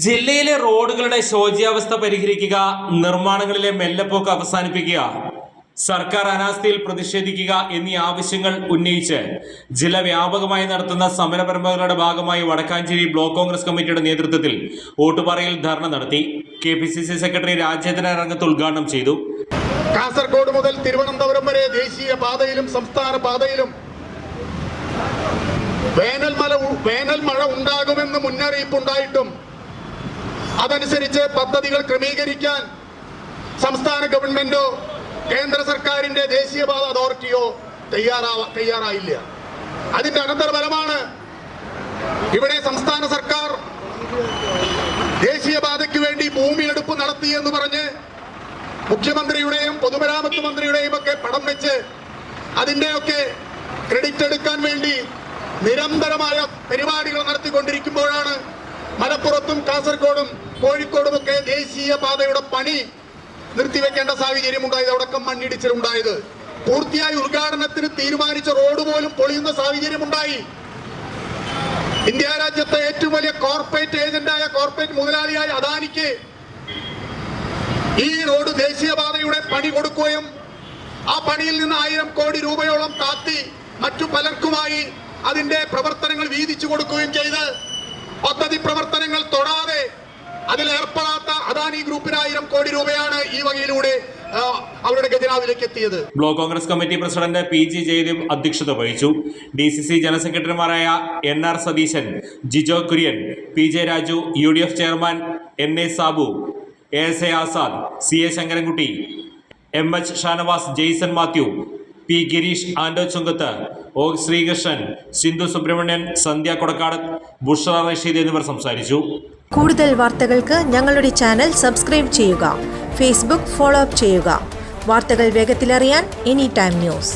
ജില്ലയിലെ റോഡുകളുടെ ശോച്യാവസ്ഥ പരിഹരിക്കുക നിർമ്മാണങ്ങളിലെ മെല്ലപ്പോക്ക് അവസാനിപ്പിക്കുക സർക്കാർ അനാസ്ഥയിൽ പ്രതിഷേധിക്കുക എന്നീ ആവശ്യങ്ങൾ ഉന്നയിച്ച് ജില്ല വ്യാപകമായി നടത്തുന്ന സമര പരമ്പരകളുടെ ഭാഗമായി വടക്കാഞ്ചേരി ബ്ലോക്ക് കോൺഗ്രസ് കമ്മിറ്റിയുടെ നേതൃത്വത്തിൽ ഓട്ടുപാറയിൽ ധർണ നടത്തി. K P C C secretary Rajendran രംഗത്ത് ഉദ്ഘാടനം ചെയ്തു. കാസർഗോഡ് മുതൽ തിരുവനന്തപുരം വരെ ദേശീയ പാതയിലും സംസ്ഥാന പാതയിലും വേനൽ മല വേനൽ മഴ ഉണ്ടാകുമെന്ന് മുന്നറിയിപ്പുണ്ടായിട്ടും അതനുസരിച്ച് പദ്ധതികൾ ക്രമീകരിക്കാൻ സംസ്ഥാന ഗവൺമെന്റോ കേന്ദ്ര സർക്കാരിന്റെ ദേശീയപാത അതോറിറ്റിയോ തയ്യാറാ തയ്യാറായില്ല. അതിന്റെ അനന്തരഫലമാണ് ഇവിടെ സംസ്ഥാന സർക്കാർ ദേശീയപാതയ്ക്ക് വേണ്ടി ഭൂമിയെടുപ്പ് നടത്തി എന്ന് പറഞ്ഞ് മുഖ്യമന്ത്രിയുടെയും പൊതുമരാമത്ത് മന്ത്രിയുടെയും ഒക്കെ പടം വെച്ച് അതിന്റെയൊക്കെ ക്രെഡിറ്റ് എടുക്കാൻ വേണ്ടി നിരന്തരമായ പരിപാടികൾ നടത്തിക്കൊണ്ടിരിക്കുമ്പോഴാണ് കാസർഗോഡും കോഴിക്കോടും ഒക്കെ ദേശീയ പാതയുടെ പണി നിർത്തിവെക്കേണ്ട സാഹചര്യം ഉണ്ടായത് അടക്കം മണ്ണിടിച്ചിലുണ്ടായത്. പൂർത്തിയായി ഉദ്ഘാടനത്തിന് തീരുമാനിച്ച റോഡ് പോലും പൊളിയുന്ന സാഹചര്യം ഉണ്ടായി ഇന്ത്യ രാജ്യത്തെ ഏറ്റവും വലിയ കോർപ്പറേറ്റ് ഏജന്റായ കോർപ്പറേറ്റ് മുതലാളിയായ അദാനിക്ക് ഈ റോഡ് ദേശീയപാതയുടെ പണി കൊടുക്കുകയും ആ പണിയിൽ നിന്ന് ആയിരം കോടി രൂപയോളം താത്തി മറ്റു പലർക്കുമായി അതിന്റെ പ്രവർത്തനങ്ങൾ വീതിച്ചു കൊടുക്കുകയും ചെയ്ത് പദ്ധതി പ്രവർത്തനങ്ങൾ തൊടാതെ അതിൽ ഏർപ്പെടാത്ത അദാനി ഗ്രൂപ്പിന് ആയിരം കോടി രൂപയാണ് ഈ വകയിലൂടെ അവരുടെ ഖജനാവിലേക്ക് എത്തിയത്. Block Congress committee president P G Jayadev അധ്യക്ഷത വഹിച്ചു. ഡി സി സി ജനറൽ സെക്രട്ടറിമാരായ N R Satheesan Jijo Kurian P J Raju U D F chairman N A Sabu A S A Azad C A Sankarankutty M H Shanavas Jaison Mathew P Girish Ando Chungath O Sreekrishnan Sindhu Subramanian Sandhya Kodakkad Bushara Rasheed എന്നിവർ സംസാരിച്ചു. കൂടുതൽ വാർത്തകൾക്ക് ഞങ്ങളുടെ channel subscribe ചെയ്യുക Facebook follow up ചെയ്യുക. വാർത്തകൾ വേഗത്തിലറിയാൻ any time news